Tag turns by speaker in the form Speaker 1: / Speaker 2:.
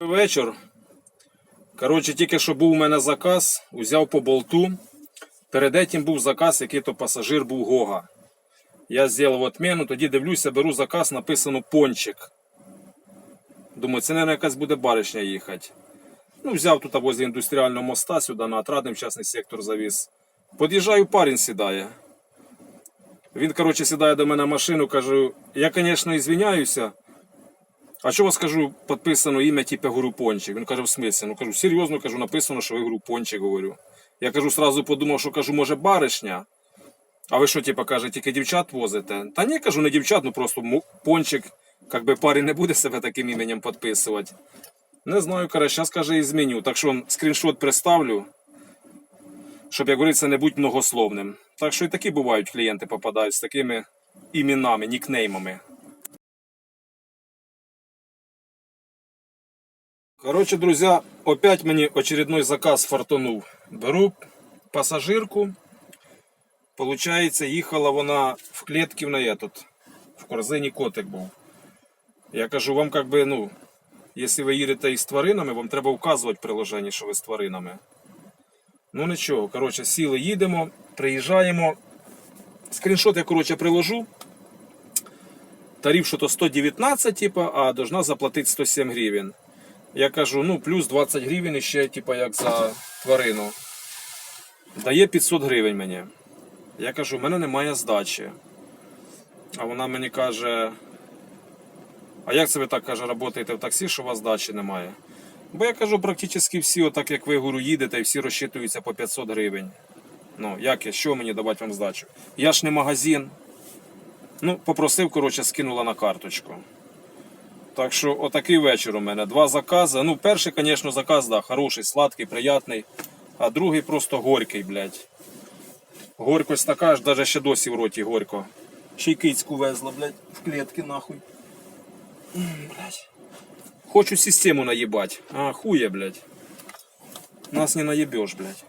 Speaker 1: Вечір. Коротше, тільки що був у мене заказ, узяв по болту. Перед этим був заказ, який то пасажир був Гога. Я зробив отмену, тоді дивлюся, беру заказ, написано пончик. Думаю, це, мабуть, якась буде баришня їхати. Ну, взяв тут возле індустріального моста сюди на отрадний частний сектор завіз. Під'їжджаю, парень сідає. Він, коротше, сідає до мене в машину, кажу, я, звісно, ізвиняюся. А що вас кажу, підписано ім'я, типу, говорю, пончик. Він каже, в смислі? Ну кажу, серйозно кажу, написано, що ви говорю, пончик говорю. Я кажу, сразу подумав, що кажу, може, баришня. А ви що, типу, каже, тільки дівчат возите? Та ні, кажу, не дівчат, ну просто пончик, як би парень не буде себе таким іменем підписувати. Не знаю, каже, зараз каже, і зміню. Так що скріншот приставлю, щоб, як говориться, не бути многословним. Так що і такі бувають клієнти попадають з такими іменами, нікнеймами. Короче, друзья, опять мені очередной заказ фартанув. Беру пасажирку. Получається, їхала вона в клітки на этот, в корзині котик був. Я кажу, вам как би, ну, якщо ви їдете із тваринами, вам треба вказувати в приложенні, що ви з тваринами. Ну нічого, коротше, сіли, їдемо, приїжджаємо. Скріншот я, коротше, приложу. Тариф що то 119, типа, а должна заплатити 107 гривень. Я кажу, ну, плюс 20 гривень ще, типа, як за тварину. Дає 500 гривень мені. Я кажу, в мене немає здачі. А вона мені каже. А як це ви так каже, працюєте в таксі, що у вас здачі немає? Бо я кажу, практично всі, отак як ви говорю, їдете і всі розчитуються по 500 гривень. Ну, як я, що мені давати вам здачу? Я ж не магазин. Ну, попросив, коротше, скинула на карточку. Так що отакий вечір у мене. Два закази. Ну, перший, звісно, заказ, да, хороший, сладкий, приятний. А другий просто горький, блядь. Горькость така ж, навіть ще досі в роті горько. Ще й кицьку везла, блядь, в клітки нахуй. Блядь. Хочу систему наїбать. А, хуя, блядь. Нас не наебешь, блядь.